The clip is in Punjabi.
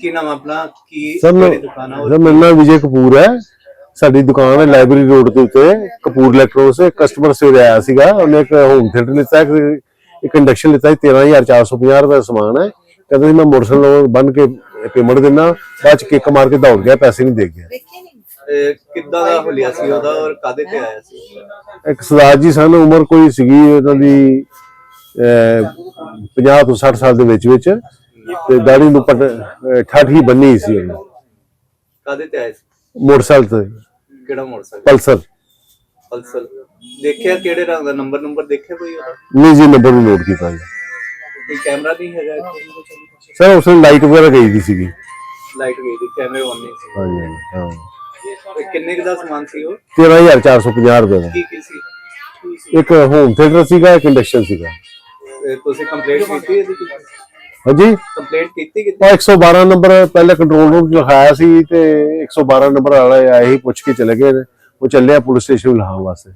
ਕੀ ਨਾਮ ਆਪਣਾ? ਕੀ ਸਰ ਦੁਕਾਨ ਆ ਸਰ ਮੇਰਾ ਨਾਮ ਵਿਜੇ ਕਪੂਰ ਹੈ। ਸਾਡੀ ਦੁਕਾਨ ਹੈ ਲਾਇਬ੍ਰੇਰੀ ਰੋਡ ਦੇ ਉੱਤੇ ਕਪੂਰ ਇਲੈਕਟ੍ਰੋਨਿਕਸ ਕਸਟਮਰ ਸਵੇਰੇ ਆਇਆ ਸੀਗਾ ਉਹਨੇ ਇੱਕ ਹੋਮ ਥੀਏਟਰ ਲਿੱਤਾ ਇੱਕ ਇੱਕ ਇੰਡਕਸ਼ਨ ਲਿੱਤਾ ਸੀ 13450 ਰੁਪਏ ਦਾ ਸਮਾਨ ਹੈ। ਕਹਿੰਦਾ ਸੀ ਮੈਂ ਮੋਟਰਸਾਈਕਲ ਬੰਨ ਕੇ ਪੇਮੈਂਟ ਦਿੰਦਾ ਬਾਅਦ ਚ ਕਿੱਕ ਮਾਰ ਕੇ ਦੌੜ ਗਿਆ ਪੈਸੇ ਨਹੀਂ ਦੇ ਗਿਆ। ਕਿੱਦਾਂ ਦਾ ਹੁਲੀਆ ਸੀ ਉਹਦਾ ਔਰ ਕਾਦੇ ਤੇ ਆਇਆ ਸੀ? ਇੱਕ ਸਰਦਾਰ ਜੀ ਸਨ ਉਮਰ ਕੋਈ ਸੀਗੀ ਉਹਨਾਂ ਦੀ ਅਹ, 50 ਤੋਂ 60 ਸਾਲ ਦੇ ਵਿੱਚ ਵਿੱਚ ਤੇ ਦਾੜੀ ਨੂੰ ਪਟ ਠੱਠ ਹੀ ਬੰਨੀ ਸੀ ਉਹਨੇ। ਕਾਦੇ ਤੇ ਆਇਆ ਸੀ? ਮੋਟਰਸਾਈਕਲ ਤੇ। ਕਿਹੜਾ ਮੋਟਰਸਾਈਕਲ? ਪਲਸਰ। ਪਲਸਰ। ਦੇਖਿਆ ਕਿਹੜੇ ਰੰਗ ਦਾ? ਨੰਬਰ ਨੰਬਰ ਦੇਖਿਆ ਕੋਈ ਉਹਦਾ? ਨਹੀਂ ਜੀ ਨੰਬਰ ਨੂੰ ਨੋਟ ਕੀਤਾ ਜੀ। ਕੋਈ ਕੈਮਰਾ ਨਹੀਂ ਹੈਗਾ ਇੱਥੇ? ਸਰ ਉਸ ਨੂੰ ਲਾਈਟ ਵਗੈਰਾ ਗਈ ਦੀ ਸੀਗੀ। ਲਾਈਟ ਗਈ ਦੀ ਕੈਮਰੇ ਆਨ ਨਹੀਂ ਸੀ। ਹਾਂਜੀ ਹਾਂਜੀ, ਹਾਂ। ਤੇ ਕਿੰਨੇ ਕੁ ਦਾ ਸਮਾਨ ਸੀ ਉਹ? 13450 ਰੁਪਏ ਦਾ। ਕੀ ਕੀ ਸੀ? ਇੱਕ ਹੋਮ ਥੀਏਟਰ ਸੀਗਾ ਇੱਕ ਇੰਡਕਸ਼ਨ ਸੀਗਾ। ਤੇ ਤੁਸੀਂ ਕੰਪਲੇਂਟ ਕੀਤੀ ਇਹਦੀ? ਹਾਂਜੀ। ਕੰਪਲੇਂਟ ਕੀਤੀ ਕਿ ਉਹ 112 ਨੰਬਰ ਪਹਿਲੇ ਕੰਟਰੋਲ ਰੂਮ 'ਚ ਲਿਖਾਇਆ ਸੀ ਤੇ 112 ਨੰਬਰ ਵਾਲਾ ਆਏ ਹੀ ਪੁੱਛ ਕੇ ਚਲੇ ਗਏ ਨੇ। ਉਹ ਚੱਲਿਆ ਪੁਲਿਸ ਸਟੇਸ਼ਨ ਲਾਹੌਰ ਵਾਸਤੇ।